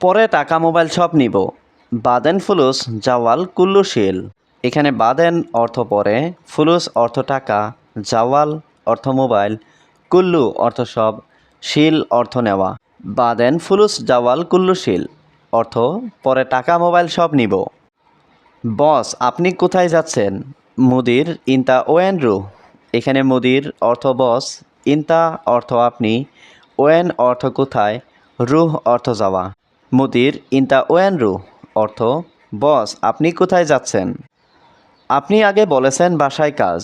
পরে টাকা মোবাইল সব নিব। বাদেন ফুলুস, জাওয়াল কুল্লু শিল এখানে বাদেন অর্থ পরে, ফুলুস অর্থ টাকা, জাওয়াল অর্থ মোবাইল, কুল্লু অর্থ সব, শিল অর্থ নেওয়া। বাদেন ফুলুস, জাওয়াল কুল্লু শিল অর্থ পরে টাকা মোবাইল সব নিব। বস, আপনি কোথায় যাচ্ছেন? মুদির, ইনতা ওয়েন রু এখানে মুদির অর্থ বস, ইনতা অর্থ আপনি, ওয়েন অর্থ কোথায়, রুহ অর্থ যাওয়া। মুদির ইনতা ওয়েন রু, অর্থ, বস, আপনি কোথায় যাচ্ছেন? আপনি আগে বলেছেন বাসায় কাজ।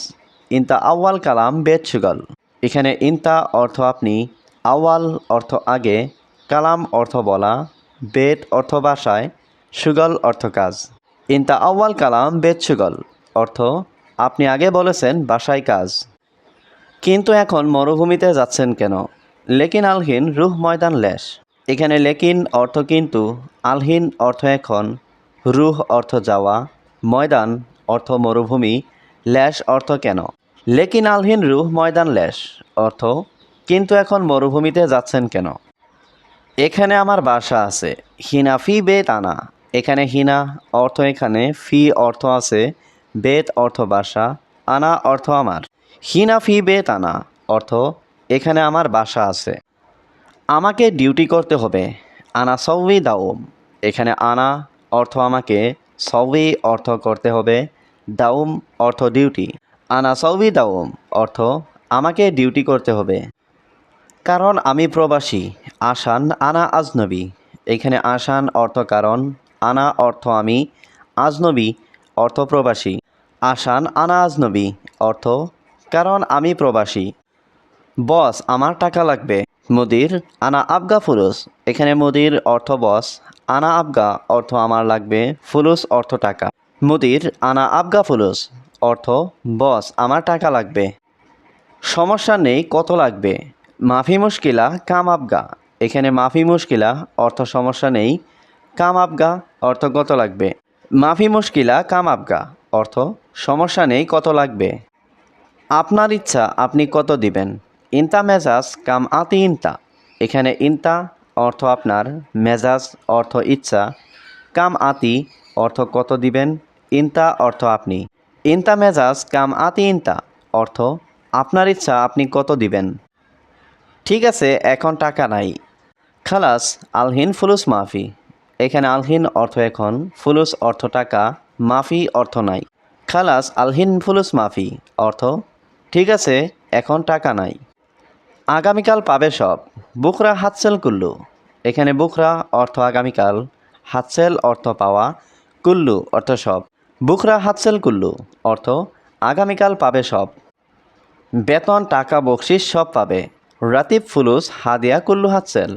ইনতা আউয়াল কালাম বেদ সুগল এখানে ইনতা অর্থ আপনি, আউয়াল অর্থ আগে, কালাম অর্থ বলা বেদ অর্থ বাসায়, সুগল অর্থ কাজ। ইনতা আউয়াল কালাম বেদ সুগল অর্থ, আপনি আগে বলেছেন বাসায় কাজ। কিন্তু এখন মরুভূমিতে যাচ্ছেন কেন? লেকিন আলহিন রুহ ময়দান লেশ। এখানে লেকিন অর্থ কিন্তু, আলহিন অর্থ এখন, রুহ অর্থ যাওয়া, ময়দান অর্থ মরুভূমি, ল্যাশ অর্থ কেন? লেকিন আলহিন রুহ, ময়দান ল্যাশ অর্থ, কিন্তু এখন মরুভূমিতে যাচ্ছেন কেন? এখানে আমার বাসা আছে, হিনা ফি বেত আনা। এখানে হিনা অর্থ এখানে, ফি অর্থ আছে, বেত অর্থ বাসা, আনা অর্থ আমার। হিনা ফি বেত আনা অর্থ, এখানে আমার বাসা আছে। আমাকে ডিউটি করতে হবে। আনা সৌই দাউম এখানে আনা অর্থ আমাকে সৌই অর্থ করতে হবে। দাউম অর্থ ডিউটি। আনা সৌই দাউম অর্থ আমাকে ডিউটি করতে হবে। কারণ আমি প্রবাসী। আসান আনা আজনবী। এখানে আসান অর্থ কারণ, আনা অর্থ আমি আজনবী, অর্থ প্রবাসী। আসান আনা আজনবী, অর্থ কারণ আমি প্রবাসী। বস, আমার টাকা লাগবে। মুদির, আনা আবগা ফুলুস। এখানে মুদির অর্থ, বস। আনা আবগা অর্থ, আমার লাগবে। ফুলুস অর্থ, টাকা। মুদির, আনা আবগা ফুলুস অর্থ, বস, আমার টাকা লাগবে। সমস্যা নেই, কত লাগবে? মাফি মুশকিলা, কাম আবগা। এখানে মাফি মুশকিলা, অর্থ, সমস্যা নেই। কাম আবগা, অর্থ, কত লাগবে? মাফি মুশকিলা, কাম আবগা, অর্থ, সমস্যা নেই, কত লাগবে? আপনার ইচ্ছা, আপনি কত দিবেন? ইনতা মেজাজ কাম আতি ইনতা। এখানে ইনতা অর্থ আপনার, মেজাজ অর্থ ইচ্ছা। কাম আতি অর্থ কত দিবেন, ইনতা অর্থ আপনি। ইনতা মেজাজ কাম আতি ইনতা অর্থ আপনার ইচ্ছা আপনি কত দিবেন। ঠিক আছে, এখন টাকা নাই। খালাস, আলহিন ফুলুস মাফি। এখানে আলহিন অর্থ এখন, ফুলুস অর্থ টাকা, মাফি অর্থ নাই। খালাস, আলহিন ফুলুস মাফি অর্থ, ঠিক আছে, এখন টাকা নাই। আগামীকাল পাবে সব। বুকরা হাতসেল কুল্লু। এখানে বুকরা অর্থ আগামীকাল, হাতসেল অর্থ পাওয়া, কুল্লু অর্থ সব। বুকরা হাতসেল কুল্লু অর্থ আগামীকাল পাবে সব। বেতন, টাকা, বকশিস সব পাবে। রাতিব, ফুলুস, হাদিয়া, কুল্লু, হাতসেল।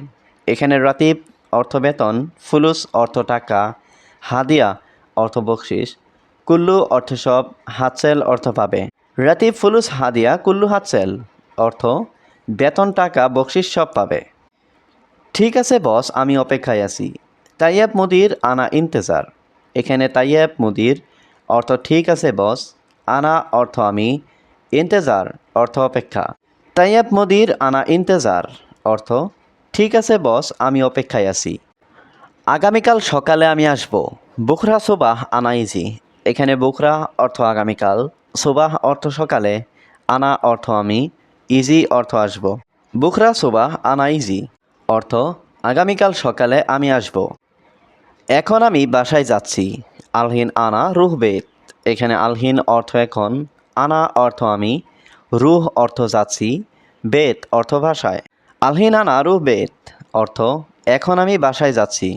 এখানে রাতিব অর্থ বেতন, ফুলুস অর্থ টাকা, হাদিয়া অর্থ বকশিস, কুল্লু অর্থ সব, হাতসেল অর্থ পাবে। রাতিব, ফুলুস, হাদিয়া, কুল্লু, হাতসেল অর্থ বেতন, টাকা, বকশিস সব পাবে। ঠিক আছে, বস, আমি অপেক্ষায় আছি। তাইয়াব মুদির আনা ইন্তেজার। এখানে তাইয়াব মুদির অর্থ ঠিক আছে, বস। আনা অর্থ আমি, ইন্তেজার অর্থ অপেক্ষা। তাইয়াব মুদির আনা ইন্তেজার অর্থ ঠিক আছে, বস, আমি অপেক্ষায় আছি। আগামীকাল সকালে আমি আসব। বুখরা সুবাহ আনা ইজি। এখানে বুখরা অর্থ আগামীকাল, সুবাহ অর্থ সকালে, আনা অর্থ আমি ইজি অর্থ আসব। বুখরা সুবাহ আনা ইজি। অর্থ, আগামীকাল সকালে আমি আসব। এখন আমি বাসায় যাচ্ছি। আলহিন আনা রুহ বেত এখানে আলহিন অর্থ এখন, আনা অর্থ আমি, রুহ অর্থ যাচ্ছি বেত অর্থ ভাষায়। আলহিন আনা রুহ বেত অর্থ, এখন আমি বাসায় যাচ্ছি।